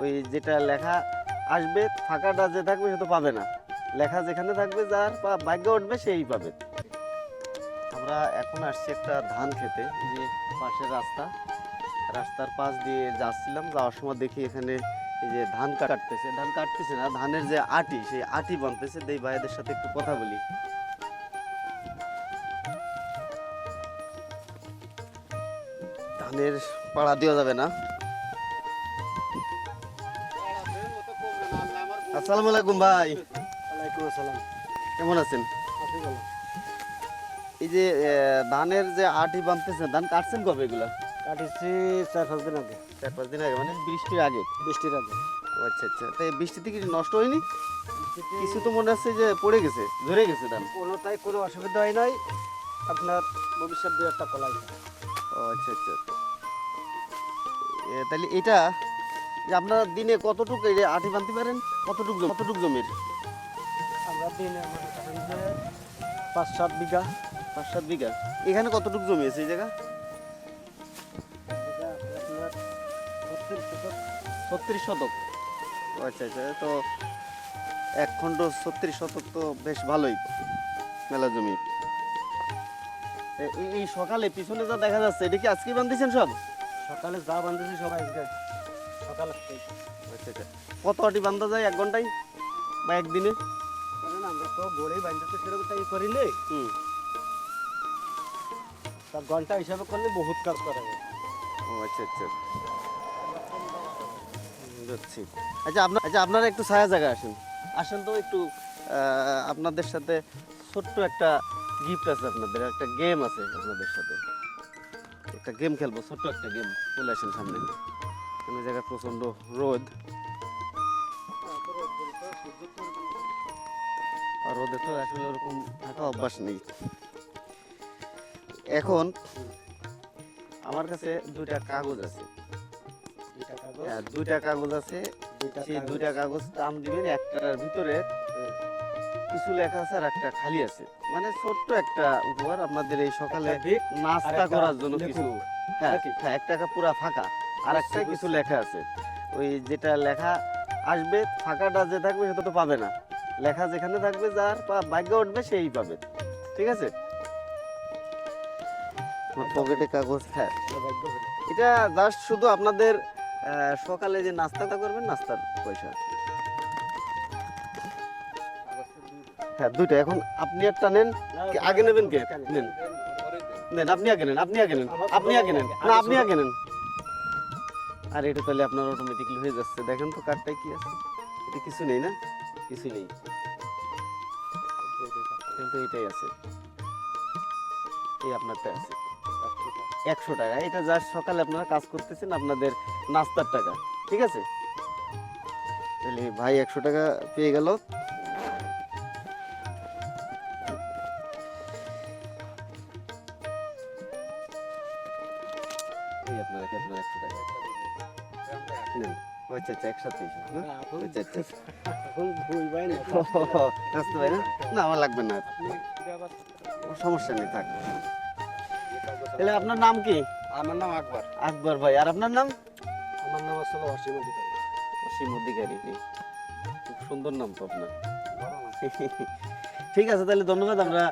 ওই যেটা লেখা আসবে, ফাঁকাটা যে থাকবে সে তো পাবে না। লেখা যেখানে থাকবে, যার ভাগ্য উঠবে সেই পাবে। আমরা এখন আসছি একটা ধান খেতে যে পাশের রাস্তা। রাস্তার পাশ দিয়ে যাচ্ছিলাম, যাওয়ার সময় দেখি এখানে এই যে ধান কাটতেছে। ধান কাটতেছে না, ধানের যে আটি, সেই আটি বানতেছে দেই ভাইদের সাথে একটু কথা বলি। ধানের পাড়া দেওয়া যাবে না। আসসালামু আলাইকুম ভাই। ওয়ালাইকুম আসসালাম কেমন আছেন? এই যে ধানের যে আটি বানতেছেন ধান কাটছেন কবে এগুলা? কাটিছি চার পাঁচ দিন আগে। চার পাঁচ দিন আগে মানে বৃষ্টির আগে? বৃষ্টির আগে। আচ্ছা আচ্ছা। তাই বৃষ্টিতে কি নষ্ট হয়নি? কিছু তো মনে হচ্ছে যে পড়ে গেছে ধরে গেছে ধান? কোনো তাই কোনো অসুবিধা হয় নাই। আপনার ভবিষ্যৎ দু একটা কলাই। ও আচ্ছা আচ্ছা আচ্ছা। তাহলে এটা যে আপনারা দিনে কতটুকু এই আটি বানতে পারেন? কতটুকু কতটুকু জমির আমরা দিনে পাঁচ সাত বিঘা। পাঁচ সাত বিঘা। এখানে কতটুকু জমি আছে এই জায়গা? ছত্রিশ শতক। আচ্ছা আচ্ছা তো এক খণ্ড ছত্রিশ শতক তো বেশ ভালোই মেলা জমি। এই- সকালে পিছনে যা দেখা যাচ্ছে এটা কি আজকে বান্ধিছেন সব? সকালে যা বান্ধেছি সবাই আজকে। কত আটি বান্ধা যায় এক ঘন্টায়? বা একদিনে? আমরা তো গড়েই বান্ধতে সেরকম তাই করিলে হুম। তার ঘণ্টা হিসাবে করলে বহুত কাজ করা যায়। ও আচ্ছা আচ্ছা। বুঝছি। আচ্ছা আপনার আচ্ছা আপনারা একটু ছায়া জায়গায় আসেন। আসেন তো একটু আহ, আপনাদের সাথে ছোট্ট একটা গিফট আছে আপনাদের একটা গেম আছে আপনাদের সাথে। একটা গেম খেলব ছোট্ট একটা গেম চলে আসেন সামনে। কোনো জায়গায় প্রচণ্ড রোদ। আর রোদে তো আসলে ওরকম থাকা অভ্যাস নেই। এখন আমার কাছে দুইটা কাগজ আছে। দুইটা কাগজ? হ্যাঁ, আছে। দুইটা সেই কাগজ। দুইটা কাগজ টান দিবেন একটার ভিতরে। কিছু লেখা আছে আর একটা খালি আছে। মানে ছোট্ট একটা উপহার। আপনাদের এই সকালে একটা নাস্তা করার জন্য কিছু। হ্যাঁ? হ্যাঁ এক টাকা পুরা ফাঁকা। আর একটা কিছু লেখা আছে। ওই যেটা লেখা আসবে ফাঁকাটা যে থাকবে সেটা তো পাবে না। লেখা যেখানে থাকবে যার ভাগ্য উঠবে সেই পাবে। ঠিক আছে? পকেটে কাগজ হ্যাঁ। এটা জাস্ট শুধু আপনাদের সকালে যে নাস্তাটা করবেন নাস্তার পয়সা। হ্যাঁ দুইটা। এখন আপনি একটা নেন। কি আগে নেবেন কে? নেন। নেন আপনি আগে নেন আপনি আগে নেন। আপনি আগে নেন। না আপনি আগে নেন। আর এটা তাহলে আপনার অটোমেটিকলি হয়ে যাচ্ছে। দেখেন তো কার্ডটায় কি আছে? এটা কিছু নেই না? কিছু নেই। কিন্তু এটাই আছে। এই আপনারটা আছে। একশো টাকা। এটা জাস্ট সকালে আপনারা কাজ করতেছেন আপনাদের নাস্তার টাকা। ঠিক আছে? তাহলে ভাই একশো টাকা পেয়ে গেল। আপনার আপনার একশো টাকা আচ্ছা আচ্ছা একসাথে না না, এখন- আচ্ছা আচ্ছা এখন ভাই না। না? না আমার লাগবে না। আপনি এটা আবার- ও সমস্যা নেই থাক। তাহলে আপনার নাম কি? আমার নাম আকবর। আকবর ভাই আর আপনার নাম? আমার নাম আসলে অসীম অধিকারী। অসীম অধিকারী খুব সুন্দর নাম তো আপনার। ঠিক আছে তাহলে ধন্যবাদ আমরা